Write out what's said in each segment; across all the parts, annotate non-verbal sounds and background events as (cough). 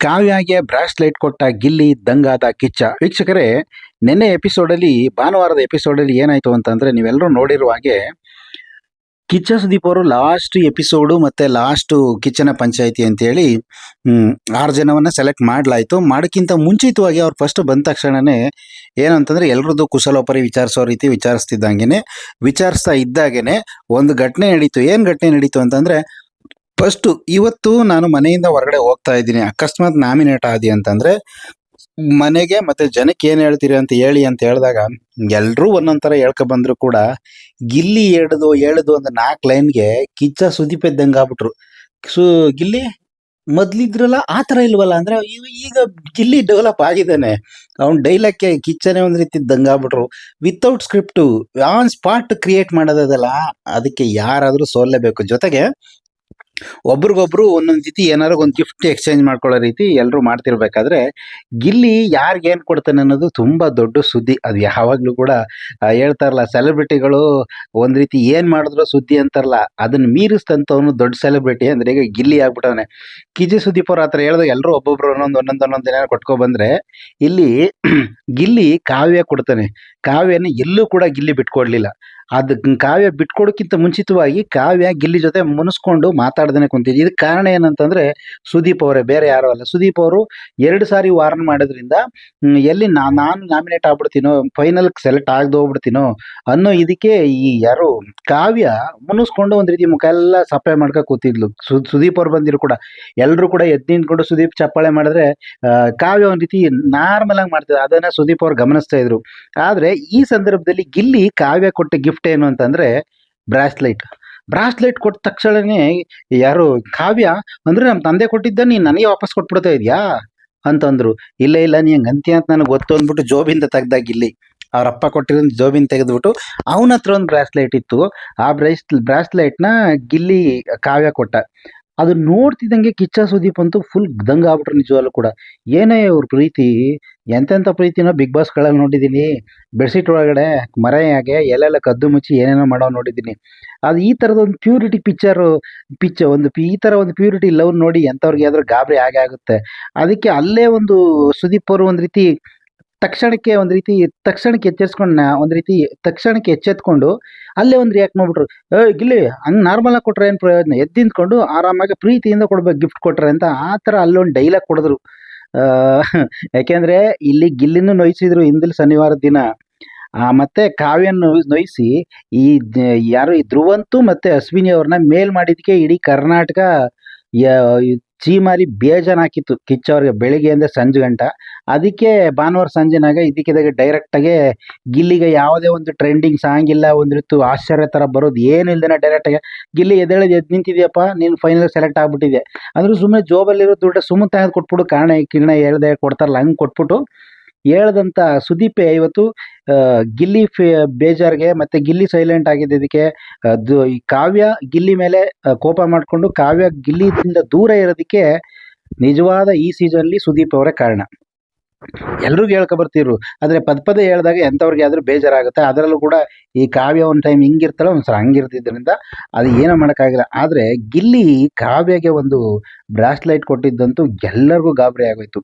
ಕಾವ್ಯಾಗೆ bracelet ಕೊಟ್ಟ ಗಿಲ್ಲಿ ದಂಗಾದ ಕಿಚ್ಚ. ವೀಕ್ಷಕರೇ ನಿನ್ನೆ ಎಪಿಸೋಡಲ್ಲಿ ಭಾನುವಾರದ ಎಪಿಸೋಡಲ್ಲಿ ಏನಾಯ್ತು ಅಂತಂದ್ರೆ ನೀವೆಲ್ಲರೂ ನೋಡಿರುವ ಹಾಗೆ ಕಿಚ್ಚ ಸುದೀಪ್ ಅವರು ಲಾಸ್ಟ್ ಎಪಿಸೋಡು ಮತ್ತೆ ಲಾಸ್ಟ್ ಕಿಚ್ಚನ ಪಂಚಾಯಿತಿ ಅಂತೇಳಿ ಹ್ಮ್, ಆರು ಜನವನ್ನ ಸೆಲೆಕ್ಟ್ ಮಾಡ್ಲಾಯ್ತು. ಮಾಡೋಕ್ಕಿಂತ ಮುಂಚಿತವಾಗಿ ಅವ್ರು ಫಸ್ಟ್ ಬಂದ ತಕ್ಷಣನೇ ಏನಂತಂದ್ರೆ ಎಲ್ರದ್ದು ಕುಶಲೋಪರಿ ವಿಚಾರಿಸೋ ರೀತಿ ವಿಚಾರಿಸ್ತಿದ್ದಂಗೆನೆ. ವಿಚಾರಿಸ್ತಾ ಇದ್ದಾಗೇನೆ ಒಂದು ಘಟನೆ ನಡೀತು. ಏನು ಘಟನೆ ನಡೀತು ಅಂತಂದ್ರೆ ಫಸ್ಟ್ ಇವತ್ತು ನಾನು ಮನೆಯಿಂದ ಹೊರಗಡೆ ಹೋಗ್ತಾ ಇದ್ದೀನಿ. ಅಕಸ್ಮಾತ್ ನಾಮಿನೇಟ್ ಆದಿ ಅಂತಂದ್ರೆ, ಮನೆಗೆ ಮತ್ತೆ ಜನಕ್ಕೆ ಏನು ಹೇಳ್ತೀರಿ ಅಂತ ಹೇಳಿ ಅಂತ ಹೇಳಿದಾಗ ಎಲ್ಲರೂ ಒಂದೊಂದ್ ತರ ಹೇಳ್ಕೊ ಬಂದ್ರು ಕೂಡ, ಗಿಲ್ಲಿ ಹೇಳ್ದು ಹೇಳ್ದು ಒಂದು ನಾಲ್ಕು ಲೈನ್ಗೆ ಕಿಚ್ಚ ಸುದೀಪ್ ಇದ್ದಂಗೆ ಆಗ್ಬಿಟ್ರು. ಸು, ಗಿಲ್ಲಿ, ಮೊದ್ಲಿದ್ರಲ್ಲ ಆ ತರ ಇಲ್ವಲ್ಲ? ಅಂದ್ರೆ ಈಗ ಗಿಲ್ಲಿ ಡೆವಲಪ್ ಆಗಿದ್ದಾನೆ. ಅವ್ನ್ ಡೈಲಾಗ್ಗೆ ಕಿಚ್ಚನೆ ಒಂದು ರೀತಿ ದಂಗಾಗ್ಬಿಟ್ರು without script on spot create ಮಾಡೋದಲ್ಲ ಅದಕ್ಕೆ ಯಾರಾದರೂ ಸೋಲ್ಲೇಬೇಕು. ಜೊತೆಗೆ ಒಬ್ರಿಗೊಬ್ರು ಒಂದೊಂದ್ ರೀತಿ ಏನಾದ್ರು ಒಂದ್ ಗಿಫ್ಟ್ ಎಕ್ಸ್ಚೇಂಜ್ ಮಾಡ್ಕೊಳ್ಳೋ ರೀತಿ ಎಲ್ಲರೂ ಮಾಡ್ತಿರ್ಬೇಕಾದ್ರೆ, ಗಿಲ್ಲಿ ಏನ್ ಕೊಡ್ತಾನೆ ಅನ್ನೋದು ತುಂಬಾ ದೊಡ್ಡ ಸುದ್ದಿ. ಅದು ಯಾವಾಗ್ಲೂ ಕೂಡ ಹೇಳ್ತಾರಲ್ಲ ಸೆಲೆಬ್ರಿಟಿಗಳು ಒಂದ್ ರೀತಿ ಏನ್ ಮಾಡಿದ್ರು ಸುದ್ದಿ ಅಂತಾರಲ್ಲ, ಅದನ್ನ ಮೀರಿಸ್ತಂತವನು ದೊಡ್ಡ ಸೆಲೆಬ್ರಿಟಿ ಅಂದ್ರೆ ಈಗ ಗಿಲ್ಲಿ ಆಗ್ಬಿಟ್ಟವನೆ. ಕಿಜಿ ಸುದೀಪ್ ಅವ್ರ ಹತ್ರ ಹೇಳಿದಾಗ ಎಲ್ಲರೂ ಒಬ್ಬೊಬ್ರು ಒಂದೊಂದು ಒಂದೊಂದು ಒಂದೊಂದು ಏನಾರು ಕೊಟ್ಕೊ ಬಂದ್ರೆ, ಇಲ್ಲಿ (clears throat) ಗಿಲ್ಲಿ ಕಾವ್ಯ ಕೊಡ್ತಾನೆ. ಕಾವ್ಯನ ಎಲ್ಲೂ ಕೂಡ ಗಿಲ್ಲಿ ಬಿಟ್ಕೊಡ್ಲಿಲ್ಲ. ಅದ್ ಕಾವ್ಯ ಬಿಟ್ಕೊಡೋಕ್ಕಿಂತ ಮುಂಚಿತವಾಗಿ ಕಾವ್ಯ ಗಿಲ್ಲಿ ಜೊತೆ ಮುನಿಸ್ಕೊಂಡು ಮಾತಾಡ್ದೇನೆ ಕುಂತಿದ್ವಿ. ಇದಕ್ಕೆ ಕಾರಣ ಏನಂತಂದ್ರೆ ಸುದೀಪ್ ಅವರೇ, ಬೇರೆ ಯಾರು ಅಲ್ಲ. ಸುದೀಪ್ ಅವರು ಎರಡು ಸಾರಿ ವಾರ್ನ್ ಮಾಡೋದ್ರಿಂದ ಎಲ್ಲಿ ನಾನು ನಾಮಿನೇಟ್ ಆಗ್ಬಿಡ್ತೀನೋ, ಫೈನಲ್ ಸೆಲೆಕ್ಟ್ ಆಗದೆ ಹೋಗ್ಬಿಡ್ತೀನೋ ಅನ್ನೋ ಇದಕ್ಕೆ ಈ ಯಾರು ಕಾವ್ಯ ಮುನಿಸ್ಕೊಂಡು ಒಂದ್ ರೀತಿ ಮುಖ ಎಲ್ಲ ಸಪ್ಲೈ ಮಾಡ್ಕೊ ಕೂತಿದ್ಲು. ಸುದೀಪ್ ಅವ್ರು ಬಂದಿರು ಕೂಡ. ಎಲ್ಲರೂ ಕೂಡ ಎದ್ದು ನಿಂತ್ಕೊಂಡು ಸುದೀಪ್ ಚಪ್ಪಾಳೆ ಮಾಡಿದ್ರೆ ಕಾವ್ಯ ಒಂದ್ ರೀತಿ ನಾರ್ಮಲ್ ಆಗಿ ಮಾಡ್ತಿದ್ರು. ಅದನ್ನ ಸುದೀಪ್ ಅವ್ರು ಗಮನಿಸ್ತಾ ಇದ್ರು. ಆದ್ರೆ ಈ ಸಂದರ್ಭದಲ್ಲಿ ಗಿಲ್ಲಿ ಕಾವ್ಯ ಕೊಟ್ಟ ಗಿಫ್ಟ್ ಏನು ಅಂತಂದ್ರೆ ಬ್ರಾಸ್ಲೈಟ್. ಬ್ರಾಸ್ಲೈಟ್ ಕೊಟ್ಟ ತಕ್ಷಣನೇ ಯಾರು ಕಾವ್ಯ ಅಂದ್ರೆ ನಮ್ಮ ತಂದೆ ಕೊಟ್ಟಿದ್ದ ನೀನ್ ನನಗೆ ವಾಪಸ್ ಕೊಟ್ಬಿಡ್ತಾ ಇದ್ಯಾ? ಅಂತಂದ್ರು. ಇಲ್ಲ ಇಲ್ಲ, ನೀ ಹಂಗ್ ಅಂತ ನನಗೆ ಗೊತ್ತು ಅಂದ್ಬಿಟ್ಟು ಜೋಬಿಂದ ತೆಗ್ದಾಗ ಇಲ್ಲಿ. ಅವ್ರ ಅಪ್ಪ ಕೊಟ್ಟಿರೋ ಜೋಬಿನ ತೆಗೆದ್ಬಿಟ್ಟು ಅವನ ಹತ್ರ ಒಂದು ಬ್ರಾಸ್ಲೈಟ್ ಇತ್ತು. ಆ ಬ್ರೈಸ್, ಬ್ರಾಸ್ಲೈಟ್ನ ಗಿಲ್ಲಿ ಕಾವ್ಯ ಕೊಟ್ಟ. ಅದು ನೋಡ್ತಿದ್ದಂಗೆ ಕಿಚ್ಚ ಸುದೀಪ್ ಅಂತೂ ಫುಲ್ ದಂಗ ಆಗ್ಬಿಟ್ರು ನಿಜವಾಗ್ಲೂ ಕೂಡ. ಏನೇ ಅವ್ರ ಪ್ರೀತಿ, ಎಂತೆಂಥ ಪ್ರೀತಿನೋ ಬಿಗ್ ಬಾಸ್ಗಳಲ್ಲಿ ನೋಡಿದ್ದೀನಿ ಬೆಡ್ಶೀಟ್ ಒಳಗಡೆ ಮರೆಯಾಗೆ ಎಲ್ಲೆಲ್ಲ ಕದ್ದು ಮುಚ್ಚಿ ಏನೇನೋ ಮಾಡೋ ನೋಡಿದ್ದೀನಿ ಅದು ಈ ಥರದ ಒಂದು ಪ್ಯೂರಿಟಿ ಪಿಕ್ಚರು ಪಿಚ್ಚ ಒಂದು ಈ ಥರ ಒಂದು ಪ್ಯೂರಿಟಿ ಲವ್ ನೋಡಿ ಎಂಥವ್ರಿಗೆ ಆದ್ರೂ ಗಾಬರಿ ಆಗೇ ಆಗುತ್ತೆ. ಅದಕ್ಕೆ ಅಲ್ಲೇ ಒಂದು ಸುದೀಪ್ ಅವರು ಒಂದು ರೀತಿ ತಕ್ಷಣಕ್ಕೆ ಒಂದು ರೀತಿ, ತಕ್ಷಣಕ್ಕೆ ಎಚ್ಚರಿಸ್ಕೊಂಡ್ ಒಂದು ರೀತಿ ತಕ್ಷಣಕ್ಕೆ ಎಚ್ಚೆತ್ಕೊಂಡು ಅಲ್ಲೇ ಒಂದು ರಿಯಾಕ್ಟ್ ಮಾಡ್ಬಿಟ್ರು. ಏ ಗಿಲ್ಲಿ, ಹಂಗ್ ನಾರ್ಮಲ್ ಆಗಿ ಕೊಟ್ರೆ ಏನು ಪ್ರಯೋಜನ? ಎದ್ದು ನಿಂತ್ಕೊಂಡು ಆರಾಮಾಗಿ ಪ್ರೀತಿಯಿಂದ ಕೊಡ್ಬೇಕು ಗಿಫ್ಟ್ ಕೊಟ್ರೆ ಅಂತ ಆ ಥರ ಅಲ್ಲೊಂದು ಡೈಲಾಗ್ ಕೊಡಿದ್ರು. ಯಾಕೆಂದ್ರೆ ಇಲ್ಲಿ ಗಿಲ್ಲಿನೂ ನೋಯಿಸಿದ್ರು ಹಿಂದಿಲ್ ಶನಿವಾರದ ದಿನ. ಮತ್ತೆ ಕಾವ್ಯನ ನೋಯಿಸಿ ಈ ಯಾರು ಈ ಧ್ರುವಂತು ಮತ್ತೆ ಅಶ್ವಿನಿ ಅವ್ರನ್ನ ಮೇಲ್ ಮಾಡಿದ್ಕೆ ಇಡೀ ಕರ್ನಾಟಕ ಚೀಮಾರಿ ಬೇಜಾನ್ ಹಾಕಿತ್ತು ಕಿಚ್ಚವ್ರಿಗೆ ಬೆಳಿಗ್ಗೆಯಿಂದ ಸಂಜೆ ಗಂಟ. ಅದಕ್ಕೆ ಭಾನುವಾರ ಸಂಜೆನಾಗ ಇದಕ್ಕಿದಾಗ ಡೈರೆಕ್ಟ್ ಆಗಿ ಗಿಲ್ಲಿಗೆ ಯಾವುದೇ ಒಂದು ಟ್ರೆಂಡಿಂಗ್ ಸಾಂಗ್ ಇಲ್ಲ, ಒಂದು ರೀತಿ ಆಶ್ಚರ್ಯ ಥರ ಬರೋದು ಏನು ಡೈರೆಕ್ಟ್ ಡೈರೆಕ್ಟಾಗಿ ಗಿಲ್ಲಿ ಎದ್ದೇಳಿ ಎದ್ದು ನಿಂತಿದ್ಯಪ್ಪ, ನೀನು ಫೈನಲ್ ಸೆಲೆಕ್ಟ್ ಆಗ್ಬಿಟ್ಟಿದೆ ಅಂದ್ರೆ ಸುಮ್ಮನೆ ಜೋಬಲ್ಲಿರೋ ದುಡ್ಡು ಸುಮ್ಮನೆ ತೆಗೆದು ಕೊಟ್ಬಿಡು, ಕಾರಣ ಕಿರಣ ಹೇಳ್ದೆ ಕೊಡ್ತಾರಲ್ಲ, ಹಂಗೆ ಕೊಟ್ಬಿಟ್ಟು ಹೇಳ್ದಂತ ಸುದೀಪ್ ಇವತ್ತು ಗಿಲ್ಲಿ ಬೇಜಾರ್ಗೆ ಮತ್ತೆ ಗಿಲ್ಲಿ ಸೈಲೆಂಟ್ ಆಗಿದ್ದಕ್ಕೆ ಅದು ಈ ಕಾವ್ಯ ಗಿಲ್ಲಿ ಮೇಲೆ ಕೋಪ ಮಾಡಿಕೊಂಡು ಕಾವ್ಯ ಗಿಲ್ಲಿಯಿಂದ ದೂರ ಇರೋದಕ್ಕೆ ನಿಜವಾದ ಈ ಸೀಸನ್ಲಿ ಸುದೀಪ್ ಅವರೇ ಕಾರಣ. ಎಲ್ರಿಗೂ ಹೇಳ್ಕೊ ಬರ್ತಿರು ಆದ್ರೆ ಪದ ಪದೇ ಹೇಳಿದಾಗ ಎಂಥವ್ರಿಗೆ ಆದ್ರೂ ಬೇಜಾರಾಗುತ್ತೆ. ಅದರಲ್ಲೂ ಕೂಡ ಈ ಕಾವ್ಯ ಒಂದು ಟೈಮ್ ಹಿಂಗಿರ್ತಾಳೆ ಒಂದ್ಸಲ ಹಂಗಿರ್ತಿದ್ರಿಂದ ಅದು ಏನೋ ಮಾಡೋಕ್ಕಾಗಿಲ್ಲ. ಆದ್ರೆ ಗಿಲ್ಲಿ ಕಾವ್ಯಗೆ ಒಂದು ಬ್ರಾಸ್ಲೈಟ್ ಕೊಟ್ಟಿದ್ದಂತೂ ಎಲ್ಲರಿಗೂ ಗಾಬರಿ ಆಗೋಯ್ತು.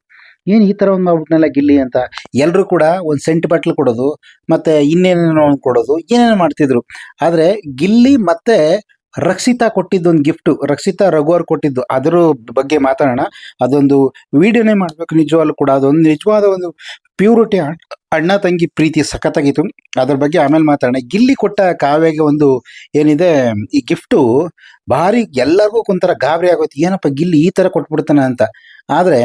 ಏನು ಈ ಥರ ಒಂದು ಮಾಡ್ಬಿಟ್ನಲ್ಲ ಗಿಲ್ಲಿ ಅಂತ. ಎಲ್ಲರೂ ಕೂಡ ಒಂದು ಸೆಂಟ್ ಬಾಟ್ಲ್ ಕೊಡೋದು, ಮತ್ತೆ ಇನ್ನೇನೇನೋ ಒಂದು ಕೊಡೋದು, ಏನೇನೋ ಮಾಡ್ತಿದ್ರು. ಆದ್ರೆ ಗಿಲ್ಲಿ ಮತ್ತೆ ರಕ್ಷಿತಾ ಕೊಟ್ಟಿದ್ದು ಒಂದು ಗಿಫ್ಟ್ ರಕ್ಷಿತಾ ರಘು ಅವ್ರು ಕೊಟ್ಟಿದ್ದು. ಅದರ ಬಗ್ಗೆ ಮಾತಾಡೋಣ. ಅದೊಂದು ವಿಡಿಯೋನೇ ಮಾಡ್ಬೇಕು ನಿಜವಾಗ್ಲೂ ಕೂಡ. ಅದೊಂದು ನಿಜವಾದ ಒಂದು ಪ್ಯೂರಿಟಿ ಅಣ್ಣ ತಂಗಿ ಪ್ರೀತಿ ಸಖತ್ತಾಗಿತ್ತು. ಅದ್ರ ಬಗ್ಗೆ ಆಮೇಲೆ ಮಾತಾಡೋಣ. ಗಿಲ್ಲಿ ಕೊಟ್ಟ ಕಾವ್ಯಗೆ ಒಂದು ಏನಿದೆ, ಈ ಗಿಫ್ಟು ಭಾರಿ ಎಲ್ಲರಿಗೂ ಒಂಥರ ಗಾಬರಿ ಆಗೋಯ್ತು. ಏನಪ್ಪ ಗಿಲ್ಲಿ ಈ ತರ ಕೊಟ್ಬಿಡ್ತಾನ ಅಂತ. ಆದ್ರೆ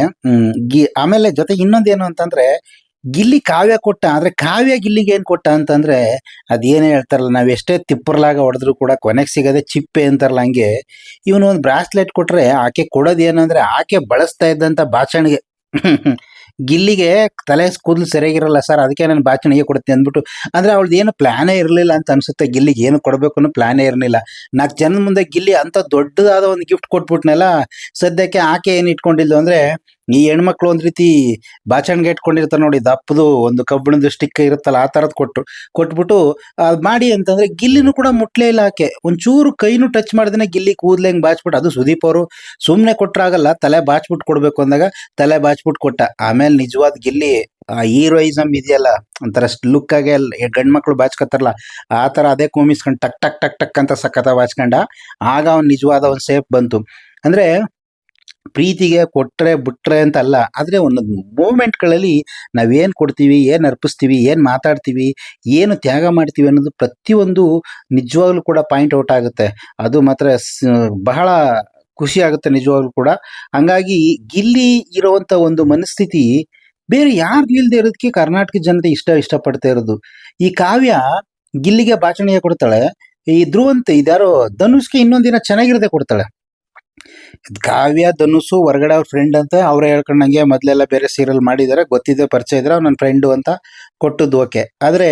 ಗಿ, ಆಮೇಲೆ ಜೊತೆ ಇನ್ನೊಂದೇನು ಅಂತಂದ್ರೆ, ಗಿಲ್ಲಿ ಕಾವ್ಯ ಕೊಟ್ಟ, ಆದ್ರೆ ಕಾವ್ಯ ಗಿಲ್ಲಿಗೆ ಏನ್ ಕೊಟ್ಟ ಅಂತಂದ್ರೆ, ಅದೇನೇ ಹೇಳ್ತಾರಲ್ಲ, ನಾವ್ ಎಷ್ಟೇ ತಿಪ್ಪರ್ಲಾಗ ಹೊಡೆದ್ರು ಕೂಡ ಕೊನೆಗೆ ಸಿಗದೆ ಚಿಪ್ಪೆ ಅಂತಾರಲ್ಲ ಹಂಗೆ, ಇವನು ಒಂದು ಬ್ರಾಸ್ಲೆಟ್ ಕೊಟ್ರೆ ಆಕೆ ಕೊಡೋದು ಏನಂದ್ರೆ ಆಕೆ ಬಳಸ್ತಾ ಇದ್ದಂತ ಬಾಚಣಿಗೆ ಗಿಲ್ಲಿಗೆ ತಲೆ ಕೂದಲು ಸರಿಯಾಗಿರಲ್ಲ ಸರ್ ಅದಕ್ಕೆ ನಾನು ಬಾಚಣಿಗೆ ಕೊಡ್ತೀನಿ ಅಂದ್ಬಿಟ್ಟು. ಅಂದ್ರೆ ಅವಳದ್ದು ಏನು ಪ್ಲಾನೇ ಇರಲಿಲ್ಲ ಅಂತ ಅನ್ಸುತ್ತೆ. ಗಿಲ್ಲಿಗೆ ಏನು ಕೊಡಬೇಕು ಅನ್ನೋ ಪ್ಲಾನೇ ಇರಲಿಲ್ಲ. ನಾಲ್ಕು ಜನದ ಮುಂದೆ ಗಿಲ್ಲಿ ಅಂತ ದೊಡ್ಡದಾದ ಒಂದು ಗಿಫ್ಟ್ ಕೊಟ್ಬಿಟ್ನಲ್ಲ, ಸದ್ಯಕ್ಕೆ ಆಕೆ ಏನು ಇಟ್ಕೊಂಡಿದ್ಲು ಅಂದ್ರೆ ಈ ಹೆಣ್ಮಕ್ಳು ಒಂದ್ ರೀತಿ ಬಾಚಣ್ಗೆ ಇಟ್ಕೊಂಡಿರ್ತಾರೆ ನೋಡಿ, ದಪ್ಪದು ಒಂದು ಕಬ್ಬಿಣದ ಸ್ಟಿಕ್ ಇರುತ್ತಲ್ಲ, ಆ ತರದ್ ಕೊಟ್ಟು, ಕೊಟ್ಬಿಟ್ಟು ಅದ್ ಮಾಡಿ ಅಂತಂದ್ರೆ ಗಿಲ್ಲಿನೂ ಕೂಡ ಮುಟ್ಲೇ ಇಲ್ಲ ಆಕೆ. ಒಂಚೂರು ಕೈನು ಟಚ್ ಮಾಡ್ದೇನೆ ಗಿಲ್ಲಿ ಕೂದ್ಲೆ ಹೆಂಗ್ ಬಾಚ್ಬಿಟ್ಟು, ಅದು ಸುದೀಪ್ ಅವರು ಸುಮ್ನೆ ಕೊಟ್ರಾಗಲ್ಲ, ತಲೆ ಬಾಚ್ಬಿಟ್ಟು ಕೊಡ್ಬೇಕು ಅಂದಾಗ ತಲೆ ಬಾಚ್ಬಿಟ್ಟು ಕೊಟ್ಟ. ಆಮೇಲೆ ನಿಜವಾದ ಗಿಲ್ಲಿ ಹೀರೋಯಿಸಮ್ ಇದೆಯಲ್ಲ, ಒಂಥರ ಲುಕ್ ಆಗಿ ಗಂಡ್ ಮಕ್ಳು ಬಾಚ್ಕೊತಾರಲ್ಲ ಆ ತರ ಅದೇ ಕೂಮಿಸ್ಕೊಂಡು ಟಕ್ ಟಕ್ ಟಕ್ ಟಕ್ ಅಂತ ಸಖತ ಬಾಚ್ಕೊಂಡ, ಆಗ ಅವ್ನ್ ನಿಜವಾದ ಒಂದ್ ಸೇಫ್ ಬಂತು. ಅಂದ್ರೆ ಪ್ರೀತಿಗೆ ಕೊಟ್ರೆ ಬಿಟ್ರೆ ಅಂತ ಅಲ್ಲ ಆದ್ರೆ ಒಂದೊಂದು ಮೂಮೆಂಟ್ಗಳಲ್ಲಿ ನಾವೇನು ಕೊಡ್ತೀವಿ, ಏನು ಅರ್ಪಿಸ್ತೀವಿ, ಏನು ಮಾತಾಡ್ತೀವಿ, ಏನು ತ್ಯಾಗ ಮಾಡ್ತೀವಿ ಅನ್ನೋದು ಪ್ರತಿಯೊಂದು ನಿಜವಾಗ್ಲೂ ಕೂಡ ಪಾಯಿಂಟ್ ಔಟ್ ಆಗುತ್ತೆ. ಅದು ಮಾತ್ರ ಬಹಳ ಖುಷಿ ಆಗುತ್ತೆ ನಿಜವಾಗ್ಲೂ ಕೂಡ. ಹಂಗಾಗಿ ಗಿಲ್ಲಿ ಇರುವಂಥ ಒಂದು ಮನಸ್ಥಿತಿ ಬೇರೆ ಯಾರು ಇಲ್ಲದೆ ಇರೋದಕ್ಕೆ ಕರ್ನಾಟಕ ಜನತೆ ಇಷ್ಟ, ಇಷ್ಟಪಡ್ತಾ ಇರೋದು. ಈ ಕಾವ್ಯ ಗಿಲ್ಲಿಗೆ ಬಾಚಣಿಗೆ ಕೊಡ್ತಾಳೆ, ಈ ಧ್ರುವಂತ ಇದ್ಯಾರೋ, ಧನುಷ್ಗೆ ಇನ್ನೊಂದಿನ ಚೆನ್ನಾಗಿರದೆ ಕೊಡ್ತಾಳೆ. ಕಾವ್ಯ, ಧನುಸು, ಹೊರಗಡೆ ಅವ್ರ ಫ್ರೆಂಡ್ ಅಂತ ಅವ್ರೇ ಹೇಳ್ಕೊಂಡಂಗೆ ಮೊದ್ಲೆಲ್ಲ ಬೇರೆ ಸೀರಿಯಲ್ ಮಾಡಿದಾರೆ. ಗೊತ್ತಿದೆ ಪರಿಚಯ ಇದ್ರೆ ನನ್ನ ಫ್ರೆಂಡು ಅಂತ ಕೊಟ್ಟದ್ದು ಓಕೆ ಆದ್ರೆ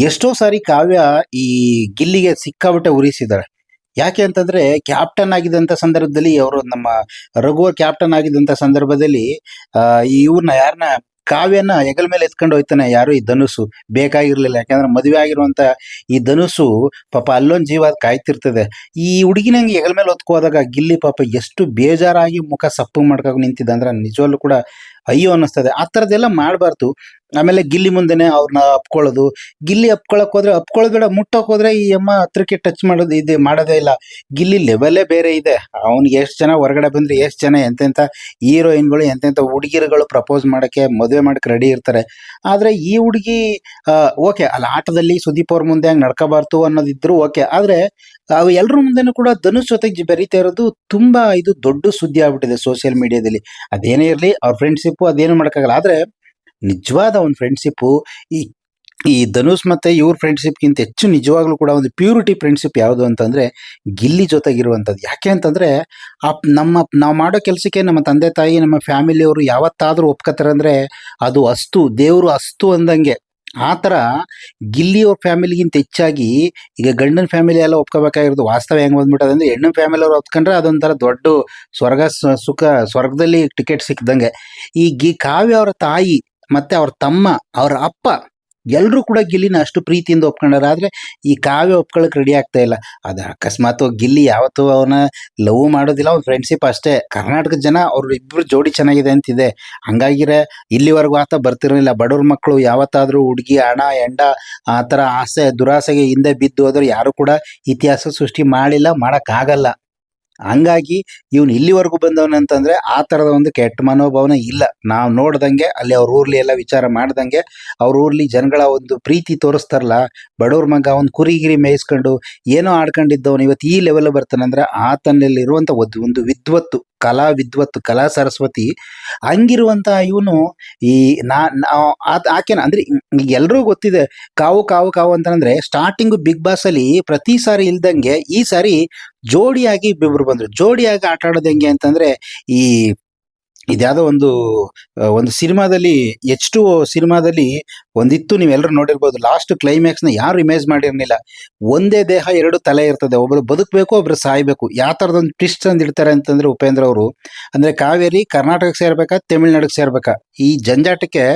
ಎಷ್ಟೋ ಸಾರಿ ಕಾವ್ಯ ಈ ಗಿಲ್ಲಿಗೆ ಸಿಕ್ಕಾಬಿಟ್ಟೆ ಉರಿಸಿದ್ದಾರೆ ಯಾಕೆ ಅಂತಂದ್ರೆ ಕ್ಯಾಪ್ಟನ್ ಆಗಿದ್ದಂತ ಸಂದರ್ಭದಲ್ಲಿ, ಅವರು ನಮ್ಮ ರಘುವ ಕ್ಯಾಪ್ಟನ್ ಆಗಿದ್ದಂತ ಸಂದರ್ಭದಲ್ಲಿ ಇವ್ರನ್ನ ಯಾರನ್ನ ಕಾವ್ಯನ ಹೆಗಲ ಮೇಲೆ ಎತ್ಕೊಂಡು ಹೋಯ್ತಾನೆ ಯಾರು? ಈ ಧನುಸು. ಬೇಕಾಗಿರ್ಲಿಲ್ಲ. ಯಾಕಂದ್ರೆ ಮದುವೆ ಆಗಿರುವಂತ ಈ ಧನುಸು ಪಾಪ ಅಲ್ಲೊಂದು ಜೀವ ಕಾಯ್ತಿರ್ತದೆ. ಈ ಹುಡುಗಿನಂಗೆ ಹೆಗಲ ಮೇಲೆ ಹೊತ್ಕೋದಾಗ ಗಿಲ್ಲಿ ಪಾಪ ಎಷ್ಟು ಬೇಜಾರಾಗಿ ಮುಖ ಸಪ್ಪು ಮಾಡ್ಕೊಂಡು ನಿಂತಿದ್ದ ಅಂದ್ರೆ ನಿಜವಲ್ಲೂ ಕೂಡ ಅಯ್ಯೋ ಅನ್ನಿಸ್ತದೆ. ಆ ಥರದ್ದೆಲ್ಲ ಮಾಡಬಾರ್ದು. ಆಮೇಲೆ ಗಿಲ್ಲಿ ಮುಂದೆನೆ ಅವ್ರನ್ನ ಅಪ್ಕೊಳ್ಳೋದು. ಗಿಲ್ಲಿ ಅಪ್ಕೊಳಕ್ ಹೋದ್ರೆ ಅಪ್ಕೊಳ್ಳೋದ್ ಮುಟ್ಟೋಕ್ಕೆ ಮುಟ್ಟಕ್ ಹೋದ್ರೆ ಈ ಅಮ್ಮ ಹತ್ರಕ್ಕೆ ಟಚ್ ಮಾಡೋದು ಇದು ಮಾಡೋದೇ ಇಲ್ಲ. ಗಿಲ್ಲಿ ಲೆವೆಲೇ ಬೇರೆ ಇದೆ. ಅವ್ನಿಗೆ ಎಷ್ಟು ಜನ ಹೊರಗಡೆ ಬಂದ್ರೆ ಎಷ್ಟು ಜನ ಎಂತೆಂಥ ಹೀರೋಯಿನ್ಗಳು ಎಂತೆಂಥ ಹುಡುಗಿರುಗಳು ಪ್ರಪೋಸ್ ಮಾಡೋಕ್ಕೆ, ಮದುವೆ ಮಾಡಕ್ಕೆ ರೆಡಿ ಇರ್ತಾರೆ. ಆದ್ರೆ ಈ ಹುಡುಗಿ ಓಕೆ ಅಲ್ಲಿ ಆಟದಲ್ಲಿ ಸುದೀಪ್ ಅವ್ರ ಮುಂದೆ ಹಂಗೆ ನಡ್ಕೋಬಾರ್ದು ಅನ್ನೋದಿದ್ರು ಓಕೆ ಆದ್ರೆ ಅವು ಎಲ್ಲರ ಮುಂದೆನೂ ಕೂಡ ಧನುಷ್ ಜೊತೆಗೆ ಬೆರೀತಾ ಇರೋದು ತುಂಬಾ ಇದು ದೊಡ್ಡ ಸುದ್ದಿ ಆಗ್ಬಿಟ್ಟಿದೆ ಸೋಷಿಯಲ್ ಮೀಡಿಯಾದಲ್ಲಿ ಅದೇನೇ ಇರಲಿ, ಅವ್ರ ಫ್ರೆಂಡ್ಶಿಪ್ ಅದೇನು ಮಾಡೋಕ್ಕಾಗಲ್ಲ. ಆದ್ರೆ ನಿಜವಾದ ಒಂದು ಫ್ರೆಂಡ್ಶಿಪ್ ಈ ಈ ಧನುಷ್ ಮತ್ತೆ ಇವ್ರ ಫ್ರೆಂಡ್ಶಿಪ್ಗಿಂತ ಹೆಚ್ಚು ನಿಜವಾಗ್ಲೂ ಕೂಡ ಒಂದು ಪ್ಯೂರಿಟಿ ಫ್ರೆಂಡ್ಶಿಪ್ ಯಾವುದು ಅಂತಂದ್ರೆ ಗಿಲ್ಲಿ ಜೊತೆಗಿರುವಂಥದ್ದು. ಯಾಕೆ ಅಂತಂದ್ರೆ ಆ ನಮ್ಮ, ನಾವು ಮಾಡೋ ಕೆಲಸಕ್ಕೆ ನಮ್ಮ ತಂದೆ ತಾಯಿ, ನಮ್ಮ ಫ್ಯಾಮಿಲಿಯವರು ಯಾವತ್ತಾದರೂ ಒಪ್ಕೋತಾರೆ ಅಂದರೆ ಅದು ಅಸ್ತು, ದೇವರು ಅಸ್ತು ಅಂದಂಗೆ. ಆ ಥರ ಗಿಲ್ಲಿ ಅವ್ರ ಫ್ಯಾಮಿಲಿಗಿಂತ ಹೆಚ್ಚಾಗಿ ಈಗ ಗಂಡನ ಫ್ಯಾಮಿಲಿ ಎಲ್ಲ ಒಪ್ಕೋಬೇಕಾಗಿರೋದು ವಾಸ್ತವ ಹೆಂಗ್ ಬಂದ್ಬಿಟ್ಟದೆ ಅಂದ್ರೆ ಹೆಣ್ಣು ಫ್ಯಾಮಿಲಿ ಅವ್ರು ಒಪ್ಕೊಂಡ್ರೆ ಅದೊಂಥರ ದೊಡ್ಡ ಸ್ವರ್ಗ ಸುಖ ಸ್ವರ್ಗದಲ್ಲಿ ಟಿಕೆಟ್ ಸಿಕ್ಕಿದಂಗೆ ಈ ಗಿ ಕಾವ್ಯ ಅವರ ತಾಯಿ ಮತ್ತೆ ಅವ್ರ ತಮ್ಮ, ಅವ್ರ ಅಪ್ಪ ಎಲ್ಲರೂ ಕೂಡ ಗಿಲ್ಲಿನ ಅಷ್ಟು ಪ್ರೀತಿಯಿಂದ ಒಪ್ಕೊಂಡಾರ. ಆದ್ರೆ ಈ ಕಾವ್ಯ ಒಪ್ಕೊಳಕ್ ರೆಡಿ ಆಗ್ತಾ ಇಲ್ಲ. ಅದು ಅಕಸ್ಮಾತ್ ಗಿಲ್ಲಿ ಯಾವತ್ತೂ ಅವನ ಲವ್ ಮಾಡೋದಿಲ್ಲ, ಅವ್ನ ಫ್ರೆಂಡ್ಶಿಪ್ ಅಷ್ಟೇ. ಕರ್ನಾಟಕದ ಜನ ಅವ್ರ ಇಬ್ಬರು ಜೋಡಿ ಚೆನ್ನಾಗಿದೆ ಅಂತಿದೆ. ಹಂಗಾಗಿರೆ ಇಲ್ಲಿವರೆಗೂ ಆತ ಬರ್ತಿರಲಿಲ್ಲ. ಬಡವ್ರ ಮಕ್ಕಳು ಯಾವತ್ತಾದ್ರೂ ಹುಡುಗಿ ಹಣ ಎಂಡ ಆ ಥರ ಆಸೆ, ದುರಾಸೆಗೆ ಹಿಂದೆ ಬಿದ್ದು ಹೋದ್ರೆ ಯಾರು ಕೂಡ ಇತಿಹಾಸ ಸೃಷ್ಟಿ ಮಾಡಿಲ್ಲ, ಮಾಡಕ್ಕಾಗಲ್ಲ. ಹಂಗಾಗಿ ಇವನು ಇಲ್ಲಿವರೆಗೂ ಬಂದವನಂತಂದ್ರೆ ಆ ತರದ ಒಂದು ಕೆಟ್ಟ ಮನೋಭಾವನೆ ಇಲ್ಲ. ನಾವು ನೋಡ್ದಂಗೆ, ಅಲ್ಲಿ ಅವ್ರ ಊರ್ಲಿ ಎಲ್ಲ ವಿಚಾರ ಮಾಡ್ದಂಗೆ, ಅವ್ರ ಊರ್ಲಿ ಜನಗಳ ಒಂದು ಪ್ರೀತಿ ತೋರಿಸ್ತಾರಲ್ಲ, ಬಡವ್ರ ಮಗ ಒಂದು ಕುರಿಗಿರಿ ಮೇಯಿಸ್ಕೊಂಡು ಏನೋ ಆಡ್ಕೊಂಡಿದ್ದವನು ಇವತ್ತು ಈ ಲೆವೆಲ್ ಬರ್ತಾನಂದ್ರೆ ಆತನಲ್ಲಿರುವಂಥ ಒಂದು ವಿದ್ವತ್ತು. ಕಲಾ ವಿದ್ವತ್, ಕಲಾ ಸರಸ್ವತಿ ಹಂಗಿರುವಂತಹ ಇವನು ಈ ನಾ ಆಕೆನ ಅಂದ್ರೆ ಎಲ್ರಿಗೂ ಗೊತ್ತಿದೆ ಕಾವು ಕಾವು ಕಾವು ಅಂತಂದ್ರೆ ಸ್ಟಾರ್ಟಿಂಗ್ ಬಿಗ್ ಬಾಸ್ ಅಲ್ಲಿ ಪ್ರತಿ ಸಾರಿ ಇಲ್ದಂಗೆ ಈ ಸಾರಿ ಜೋಡಿಯಾಗಿ ಇಬ್ಬಿಬ್ರು ಬಂದ್ರು. ಜೋಡಿಯಾಗಿ ಆಟ ಆಡೋದು ಹೆಂಗೆ ಅಂತಂದ್ರೆ ಈ ಇದ್ಯಾವುದೋ ಒಂದು ಒಂದು ಸಿನಿಮಾದಲ್ಲಿ ಎಚ್ ಟು ಸಿನಿಮಾದಲ್ಲಿ ಒಂದಿತ್ತು ನೀವೆಲ್ಲರೂ ನೋಡಿರ್ಬೋದು. ಲಾಸ್ಟ್ ಕ್ಲೈಮ್ಯಾಕ್ಸ್ನ ಯಾರು ಇಮೇಜ್ ಮಾಡಿರಲಿಲ್ಲ. ಒಂದೇ ದೇಹ, ಎರಡು ತಲೆ ಇರ್ತದೆ. ಒಬ್ರು ಬದುಕಬೇಕು, ಒಬ್ರು ಸಾಯ್ಬೇಕು. ಯಾವ ಥರದೊಂದು ಟ್ವಿಸ್ಟ್ ಅಂತ ಇಡ್ತಾರೆ ಅಂತಂದ್ರೆ ಉಪೇಂದ್ರ ಅವರು. ಅಂದ್ರೆ ಕಾವೇರಿ, ಕರ್ನಾಟಕಕ್ಕೆ ಸೇರ್ಬೇಕಾ ತಮಿಳ್ನಾಡಿಗೆ ಸೇರ್ಬೇಕಾ? ಈ ಜಂಜಾಟಕ್ಕೆ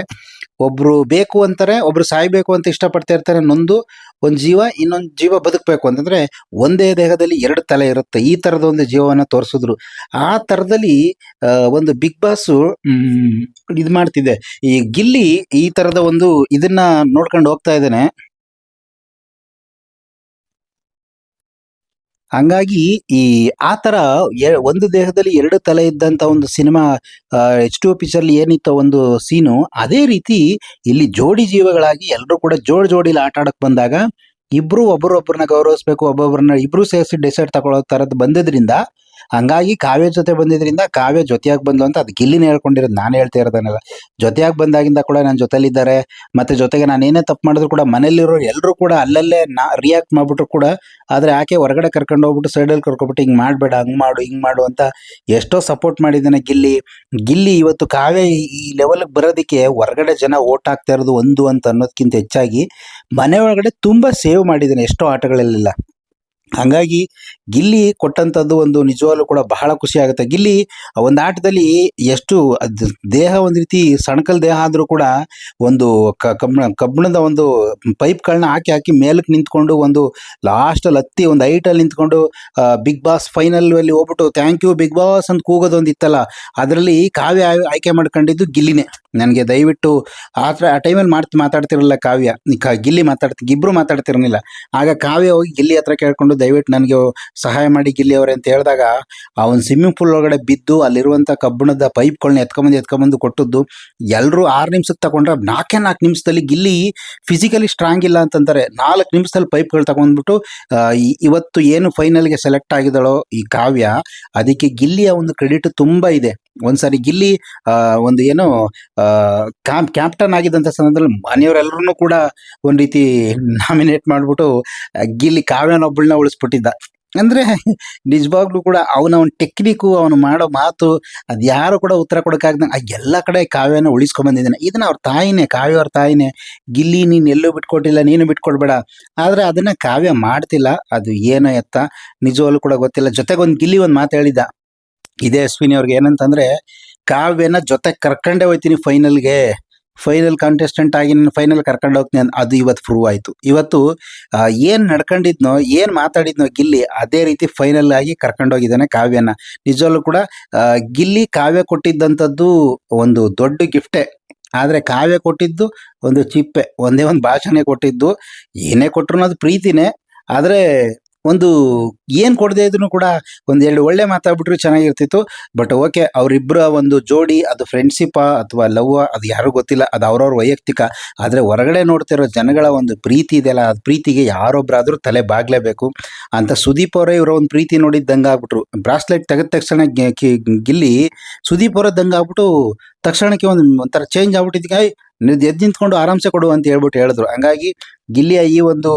ಒಬ್ರು ಬೇಕು ಅಂತಾರೆ, ಒಬ್ರು ಸಾಯ್ಬೇಕು ಅಂತ ಇಷ್ಟಪಡ್ತಾ ಇರ್ತಾರೆ ನೊಂದು ಒಂದ್ ಜೀವ, ಇನ್ನೊಂದು ಜೀವ ಬದುಕಬೇಕು ಅಂತಂದ್ರೆ ಒಂದೇ ದೇಹದಲ್ಲಿ ಎರಡು ತಲೆ ಇರುತ್ತೆ. ಈ ತರದ ಒಂದು ಜೀವವನ್ನ ತೋರಿಸಿದ್ರು. ಆ ತರದಲ್ಲಿ ಒಂದು ಬಿಗ್ ಬಾಸ್ ಇದು ಮಾಡ್ತಿದೆ ಈ ಗಿಲ್ಲಿ ಈ ತರದ ಒಂದು ಇದನ್ನ ನೋಡ್ಕೊಂಡು ಹೋಗ್ತಾ ಇದ್ದಾನೆ. ಹಂಗಾಗಿ ಈ ಆ ತರ ಒಂದು ದೇಹದಲ್ಲಿ ಎರಡು ತಲೆ ಇದ್ದಂತ ಒಂದು ಸಿನಿಮಾ ಎಚ್ ಟು ಪಿಕ್ಚರ್ಲಿ ಏನಿತ್ತ ಒಂದು ಸೀನು, ಅದೇ ರೀತಿ ಇಲ್ಲಿ ಜೋಡಿ ಜೀವಗಳಾಗಿ ಎಲ್ಲರೂ ಕೂಡ ಜೋಡ್ ಜೋಡಿಲಿ ಆಟ ಆಡಕ್ ಬಂದಾಗ ಇಬ್ರು ಒಬ್ಬರೊಬ್ಬರನ್ನ ಗೌರವಿಸ್ಬೇಕು ಒಬ್ಬೊಬ್ಬರನ್ನ ಇಬ್ರು ಸೇರಿಸಿ ಡಿಸೈಡ್ ತಗೊಳ್ಳೋ ತರದ್ ಬಂದಿದ್ರಿಂದ ಹಂಗಾಗಿ ಕಾವ್ಯ ಜೊತೆ ಬಂದಿದ್ರಿಂದ ಕಾವ್ಯ ಜೊತೆಯಾಗಿ ಬಂದ್ಲು ಅಂತ ಅದು ಗಿಲ್ಲಿನ ಹೇಳ್ಕೊಂಡಿರೋದು ನಾನು ಹೇಳ್ತಾ ಇರೋದನ್ನೆಲ್ಲ. ಜೊತೆಯಾಗಿ ಬಂದಾಗಿಂದ ಕೂಡ ನನ್ನ ಜೊತೆಲಿದ್ದಾರೆ, ಮತ್ತೆ ಜೊತೆಗೆ ನಾನು ಏನೇ ತಪ್ಪು ಮಾಡಿದ್ರು ಕೂಡ ಮನೇಲಿರೋ ಎಲ್ಲರೂ ಕೂಡ ಅಲ್ಲಲ್ಲೇ ನಾ ರಿಯಾಕ್ಟ್ ಮಾಡ್ಬಿಟ್ರು ಕೂಡ ಆದರೆ ಆಕೆ ಹೊರಗಡೆ ಕರ್ಕೊಂಡು ಹೋಗ್ಬಿಟ್ಟು ಸೈಡಲ್ಲಿ ಕರ್ಕೊಬಿಟ್ಟು ಹಿಂಗೆ ಮಾಡಬೇಡ, ಹಂಗೆ ಮಾಡು, ಹಿಂಗೆ ಮಾಡು ಅಂತ ಎಷ್ಟೋ ಸಪೋರ್ಟ್ ಮಾಡಿದ್ದಾನೆ ಗಿಲ್ಲಿ. ಗಿಲ್ಲಿ ಇವತ್ತು ಕಾವ್ಯ ಈ- ಲೆವೆಲ್ಗೆ ಲೆವೆಲ್ ಬರೋದಕ್ಕೆ ಹೊರಗಡೆ ಜನ ಓಟ್ ಹಾಕ್ತಾ ಇರೋದು ಒಂದು ಅಂತ ಅನ್ನೋದಕ್ಕಿಂತ ಹೆಚ್ಚಾಗಿ ಮನೆ ಒಳಗಡೆ ತುಂಬ ಸೇವ್ ಮಾಡಿದ್ದಾನೆ ಎಷ್ಟೋ ಆಟಗಳಲ್ಲೆಲ್ಲ. ಹಂಗಾಗಿ ಗಿಲ್ಲಿ ಕೊಟ್ಟಂಥದ್ದು ಒಂದು ನಿಜವಾಗ್ಲೂ ಕೂಡ ಬಹಳ ಖುಷಿ ಆಗುತ್ತೆ. ಗಿಲ್ಲಿ ಒಂದು ಆಟದಲ್ಲಿ ಎಷ್ಟು ಅದು ದೇಹ ಒಂದು ರೀತಿ ಸಣ್ಕಲ್ ದೇಹ ಆದರೂ ಕೂಡ ಒಂದು ಕಬ್ಬಣ, ಕಬ್ಬಿಣದ ಒಂದು ಪೈಪ್ಗಳನ್ನ ಹಾಕಿ ಹಾಕಿ ಮೇಲಕ್ಕೆ ನಿಂತ್ಕೊಂಡು ಒಂದು ಲಾಸ್ಟಲ್ಲಿ ಹತ್ತಿ ಒಂದು ಹೈಟಲ್ಲಿ ನಿಂತ್ಕೊಂಡು ಬಿಗ್ ಬಾಸ್ ಫೈನಲ್ ಅಲ್ಲಿ ಹೋಗ್ಬಿಟ್ಟು ಥ್ಯಾಂಕ್ ಯು ಬಿಗ್ ಬಾಸ್ ಅಂತ ಕೂಗೋದು ಒಂದು ಇತ್ತಲ್ಲ ಅದರಲ್ಲಿ ಕಾವ್ಯ ಆಯ್- ಆಯ್ಕೆ ಮಾಡ್ಕೊಂಡಿದ್ದು ಗಿಲ್ಲಿನೇ. ನನಗೆ ದಯವಿಟ್ಟು ಆ ಥರ, ಆ ಟೈಮಲ್ಲಿ ಮಾತು ಮಾತಾಡ್ತಿರಲಿಲ್ಲ ಕಾವ್ಯ. ಗಿಲ್ಲಿ ಮಾತಾಡ್ತಿ ಇಬ್ಬರು ಮಾತಾಡ್ತಿರಲಿಲ್ಲ. ಆಗ ಕಾವ್ಯ ಹೋಗಿ ಗಿಲ್ಲಿ ಹತ್ರ ಕೇಳಿಕೊಂಡು ದಯವಿಟ್ಟು ನನಗೆ ಸಹಾಯ ಮಾಡಿ ಗಿಲ್ಲಿ ಅವರೇ ಅಂತ ಹೇಳಿದಾಗ ಆ ಒಂದು ಸ್ವಿಮ್ಮಿಂಗ್ ಪೂಲ್ ಒಳಗಡೆ ಬಿದ್ದು ಅಲ್ಲಿರುವಂಥ ಕಬ್ಬಿಣದ ಪೈಪ್ಗಳನ್ನ ಎತ್ಕೊಂಬಂದು ಎತ್ಕೊಂಬಂದು ಕೊಟ್ಟದ್ದು ಎಲ್ಲರೂ ಆರು ನಿಮಿಷಕ್ಕೆ ತಗೊಂಡ್ರೆ ನಾಲ್ಕೇ ನಾಲ್ಕು ನಿಮಿಷದಲ್ಲಿ ಗಿಲ್ಲಿ ಫಿಸಿಕಲಿ ಸ್ಟ್ರಾಂಗ್ ಇಲ್ಲ ಅಂತಂತಾರೆ. ನಾಲ್ಕು ನಿಮಿಷದಲ್ಲಿ ಪೈಪ್ಗಳು ತಗೊಂಡ್ಬಿಟ್ಟು ಇವತ್ತು ಏನು ಫೈನಲ್ಗೆ ಸೆಲೆಕ್ಟ್ ಆಗಿದಳೋ ಈ ಕಾವ್ಯ, ಅದಕ್ಕೆ ಗಿಲ್ಲಿಯ ಒಂದು ಕ್ರೆಡಿಟ್ ತುಂಬ ಇದೆ. ಒಂದ್ಸರಿ ಗಿಲ್ಲಿ ಒಂದು ಏನು ಕ್ಯಾಪ್ಟನ್ ಆಗಿದ್ದಂಥ ಸಂದರ್ಭದಲ್ಲಿ ಮನೆಯವರೆಲ್ಲರೂ ಕೂಡ ಒಂದು ರೀತಿ ನಾಮಿನೇಟ್ ಮಾಡಿಬಿಟ್ಟು ಗಿಲ್ಲಿ ಕಾವ್ಯನೊಬ್ಬಳನ್ನ ಉಳಿಸ್ಬಿಟ್ಟಿದ್ದ. ಅಂದ್ರೆ ನಿಜವಾಗ್ಲೂ ಕೂಡ ಅವನ ಒಂದು ಟೆಕ್ನಿಕ್ಕು, ಅವನು ಮಾಡೋ ಮಾತು, ಅದು ಯಾರು ಕೂಡ ಉತ್ತರ ಕೊಡೋಕ್ಕಾಗ್ದಂಗೆ ಆ ಎಲ್ಲ ಕಡೆ ಕಾವ್ಯನ ಉಳಿಸ್ಕೊಂಬಂದಿದ್ದಾನೆ ಇದನ್ನ ಅವ್ರ ತಾಯಿನೇ, ಕಾವ್ಯ ಅವ್ರ ತಾಯಿನೇ, ಗಿಲ್ಲಿ, ನೀನು ಎಲ್ಲೂ ಬಿಟ್ಕೊಟ್ಟಿಲ್ಲ, ನೀನು ಬಿಟ್ಕೊಡ್ಬೇಡ ಆದರೆ ಅದನ್ನ ಕಾವ್ಯ ಮಾಡ್ತಿಲ್ಲ. ಅದು ಏನೋ ಎತ್ತ. ನಿಜವಾಗ್ಲೂ ಕೂಡ ಗೊತ್ತಿಲ್ಲ. ಜೊತೆಗೆ ಒಂದು ಗಿಲ್ಲಿ ಒಂದು ಮಾತು ಹೇಳಿದ್ದ. ಇದೇ ಅಶ್ವಿನಿ ಅವ್ರಿಗೆ ಏನಂತಂದ್ರೆ, ಕಾವ್ಯನ ಜೊತೆ ಕರ್ಕೊಂಡೇ ಹೋಯ್ತೀನಿ ಫೈನಲ್ಗೆ ಫೈನಲ್ ಕಾಂಟೆಸ್ಟೆಂಟ್ ಆಗಿ ನಾನು ಫೈನಲ್ ಕರ್ಕೊಂಡು ಹೋಗ್ತೀನಿ ಅದು ಇವತ್ತು ಪ್ರೂವ್ ಆಯ್ತು. ಇವತ್ತು ಏನು ನಡ್ಕೊಂಡಿದ್ನೋ, ಏನ್ ಮಾತಾಡಿದ್ನೋ ಗಿಲ್ಲಿ ಅದೇ ರೀತಿ ಫೈನಲ್ ಆಗಿ ಕರ್ಕೊಂಡು ಹೋಗಿದ್ದಾನೆ ಕಾವ್ಯನ. ನಿಜವಲ್ಲೂ ಕೂಡ ಗಿಲ್ಲಿ ಕಾವ್ಯ ಕೊಟ್ಟಿದ್ದಂಥದ್ದು ಒಂದು ದೊಡ್ಡ ಗಿಫ್ಟೇ ಆದ್ರೆ ಕಾವ್ಯ ಕೊಟ್ಟಿದ್ದು ಒಂದು ಚಿಪ್ಪೆ, ಒಂದೇ ಒಂದು ಭಾಷಣೆ ಕೊಟ್ಟಿದ್ದು. ಏನೇ ಕೊಟ್ರು ಅದು ಪ್ರೀತಿನೇ. ಆದ್ರೆ ಒಂದು ಏನ್ ಕೊಡದೇ ಇದ್ರು ಕೂಡ ಒಂದ್ ಎರಡು ಒಳ್ಳೆ ಮಾತಾಡ್ಬಿಟ್ರು ಚೆನ್ನಾಗಿರ್ತಿತ್ತು. ಬಟ್ ಓಕೆ ಅವರಿಬ್ಬರ ಒಂದು ಜೋಡಿ, ಅದು ಫ್ರೆಂಡ್ಶಿಪ್ ಅಥವಾ ಲವ್ ಅದು ಯಾರು ಗೊತ್ತಿಲ್ಲ. ಅದು ಅವ್ರವ್ರ ವೈಯಕ್ತಿಕ. ಆದ್ರೆ ಹೊರಗಡೆ ನೋಡ್ತಿರೋ ಜನಗಳ ಒಂದು ಪ್ರೀತಿ ಇದೆಯಲ್ಲ ಆ ಪ್ರೀತಿಗೆ ಯಾರೊಬ್ರಾದ್ರು ತಲೆ ಬಾಗ್ಲೇಬೇಕು. ಅಂತ ಸುದೀಪ್ ಅವರೇ ಇವರ ಒಂದು ಪ್ರೀತಿ ನೋಡಿ ದಂಗ ಆಗ್ಬಿಟ್ರು ಬ್ರಾಸ್ಲೆಟ್ ತೆಗೆದ ತಕ್ಷಣ ಗಿಲ್ಲಿ ಸುದೀಪ್ ಅವರ ದಂಗ ಆಗ್ಬಿಟ್ಟು ತಕ್ಷಣಕ್ಕೆ ಒಂದು ಒಂಥರ ಚೇಂಜ್ ಆಗ್ಬಿಟ್ಟಿದ್ದಕ್ಕೆ ನೀವು ಎದ್ದು ನಿಂತ್ಕೊಂಡು ಆರಾಮ್ಸೆ ಕೊಡು ಅಂತ ಹೇಳ್ಬಿಟ್ಟು ಹೇಳಿದ್ರು. ಹಂಗಾಗಿ ಗಿಲ್ಲಿಯ ಈ ಒಂದು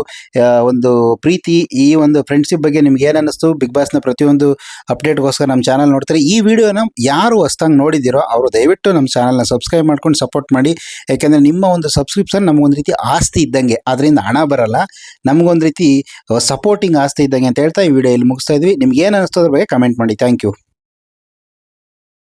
ಒಂದು ಪ್ರೀತಿ, ಈ ಒಂದು ಫ್ರೆಂಡ್ಶಿಪ್ ಬಗ್ಗೆ ನಿಮ್ಗೆ ಏನಿಸ್ತು ಬಿಗ್ ಬಾಸ್ನ ಪ್ರತಿಯೊಂದು ಅಪ್ಡೇಟ್ಗೋಸ್ಕರ ನಮ್ಮ ಚಾನಲ್ ನೋಡ್ತಾರೆ. ಈ ವಿಡಿಯೋನ ಯಾರು ಹೊಸ್ದಂಗೆ ನೋಡಿದ್ದೀರೋ ಅವರು ದಯವಿಟ್ಟು ನಮ್ಮ ಚಾನಲ್ನ ಸಬ್ಸ್ಕ್ರೈಬ್ ಮಾಡ್ಕೊಂಡು ಸಪೋರ್ಟ್ ಮಾಡಿ. ಯಾಕೆಂದರೆ ನಿಮ್ಮ ಒಂದು ಸಬ್ಸ್ಕ್ರಿಪ್ಷನ್ ನಮಗೊಂದು ರೀತಿ ಆಸ್ತಿ ಇದ್ದಂಗೆ ಅದರಿಂದ ಹಣ ಬರಲ್ಲ. ನಮಗೊಂದು ರೀತಿ ಸಪೋರ್ಟಿಂಗ್ ಆಸ್ತಿ ಇದ್ದಂಗೆ ಅಂತ ಹೇಳ್ತಾ ಈ ವಿಡಿಯೋ ಇಲ್ಲಿ ಮುಗಿಸ್ತಾ ಇದ್ವಿ. ನಿಮ್ಗೆ ಏನು ಅನಿಸ್ತದ ಬಗ್ಗೆ ಕಮೆಂಟ್ ಮಾಡಿ. Thank you